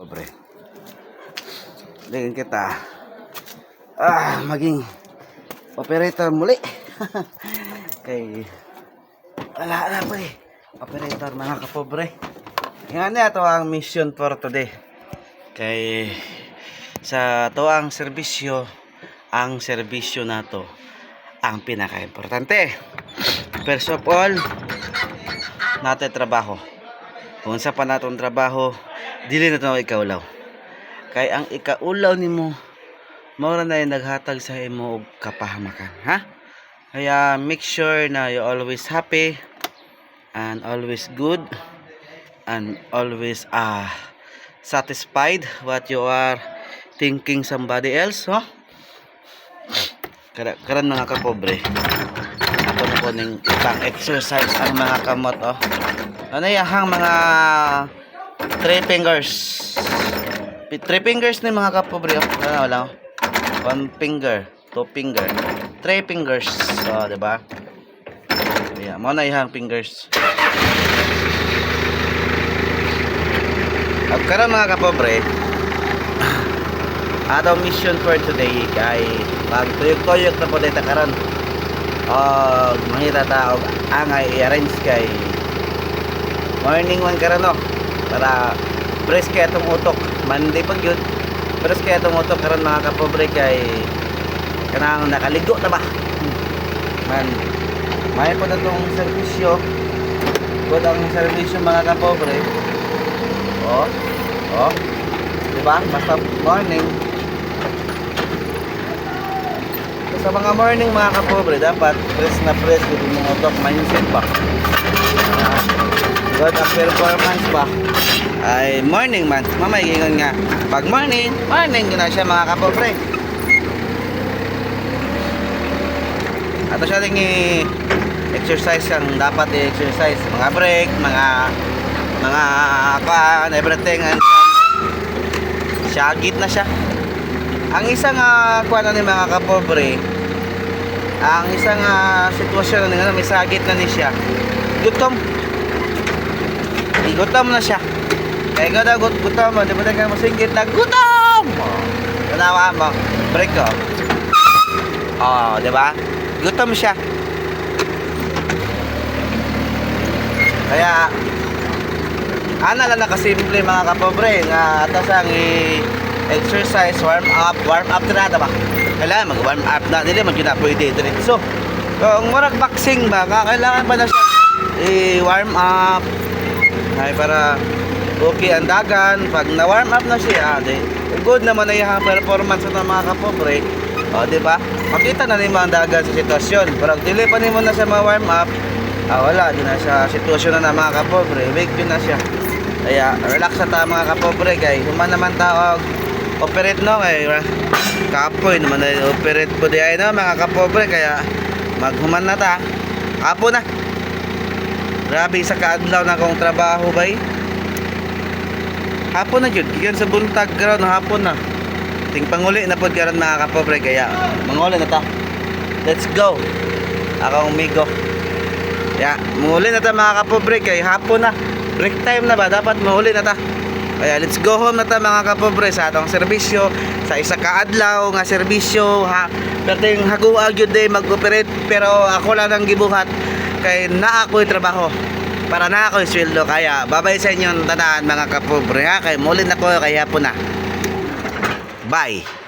Pobre. Tingin kita. Ah, maging operator muli. Kay wala na po eh. Operator mga kapobre. Yan na ito ang mission for today. Kay sa to ang serbisyo, ang serbisyo na to ang pinaka-importante. First of all, natin trabaho. Kung sa pa natong trabaho, dili na ito ikaw law. Kay ang ikaulaw nimo mao na yung naghatag sa imo og kapahamakan, ha? Kaya make sure na you always happy and always good and always ah satisfied what you are thinking somebody else, no? Kara karan mga kapobre. Ako na po ning ibang exercise ang mga kamot, oh. Ano yung mga three fingers. Three fingers ni mga kapobre, oh. Wala, wala. One finger, two finger, three fingers. So, di ba? Yeah, mo na yung fingers. At karon mga kapobre, atong mission for today kay magtuyok-tuyok na po dito karon. Og mangita ta og angay i-arrange kay morning one karon no para press kay atong utok. Monday pag yun. Press kay atong utok karon mga kapobre kay kanang nakaligo na ba? Man, may po na tong serbisyo. Good ang serbisyo mga kapobre. Oh. Oh. Diba? Basta morning. Sa mga morning mga kapobre, dapat press na press yung mga utok mindset ba? Ah, good ang performance ba? Ay morning man. Mamay gingon nga. Pag morning, morning yun na siya mga kapobre. Ato siya ding exercise ang dapat i-exercise. Mga break, mga mga kuan, everything and Syagit na siya. Ang isang uh, kuan ni mga kapobre, ang isang ah, sitwasyon na nga may sagit na ni siya. Gutom. Gutom na siya. Kaya ka na gut gutom mo, di ba ka masingkit na gutom? Tanawa mo. Break ko. Oh, di ba? Gutom siya. Kaya ana lang nakasimple mga kapobre nga atas ang exercise warm up warm up na ba kailangan mag warm up na man gyud na pwede diretso kung murag boxing ba ka- kailangan pa na siya i warm up ay para okay ang dagan. Pag na warm up na siya di good naman na yung performance ng mga kapobre. O di ba? Makita na nimo ang dagan sa sitwasyon. Pero dili pa nimo na siya ma warm up ah, wala di na siya. Sitwasyon na na mga kapobre. Yun na siya. Kaya relax na ta mga kapobre kay human naman ta og operate no? Kay kapoy naman na operate po di ay no mga kapobre. Kaya maghuman na ta. Kapo na grabe sa kaadlaw na kong trabaho bay. Hapon na jud. Gikan sa buntag karon hapon na. Ting panguli na pod karon mga kapobre kaya manguli na ta. Let's go. Akong migo ya muli na ta mga kapobre kay hapon na. Break time na ba? Dapat mahuli na ta. Kaya let's go home na ta mga kapobre sa atong serbisyo sa isa ka adlaw nga serbisyo ha. Perting haguag gyud day mag-operate pero ako lang ang gibuhat kay naa ako'y trabaho. Para na ako'y sweldo. Kaya babay sa inyong tanan mga kapobre ha? Kay muli na ko kay hapon na. Bye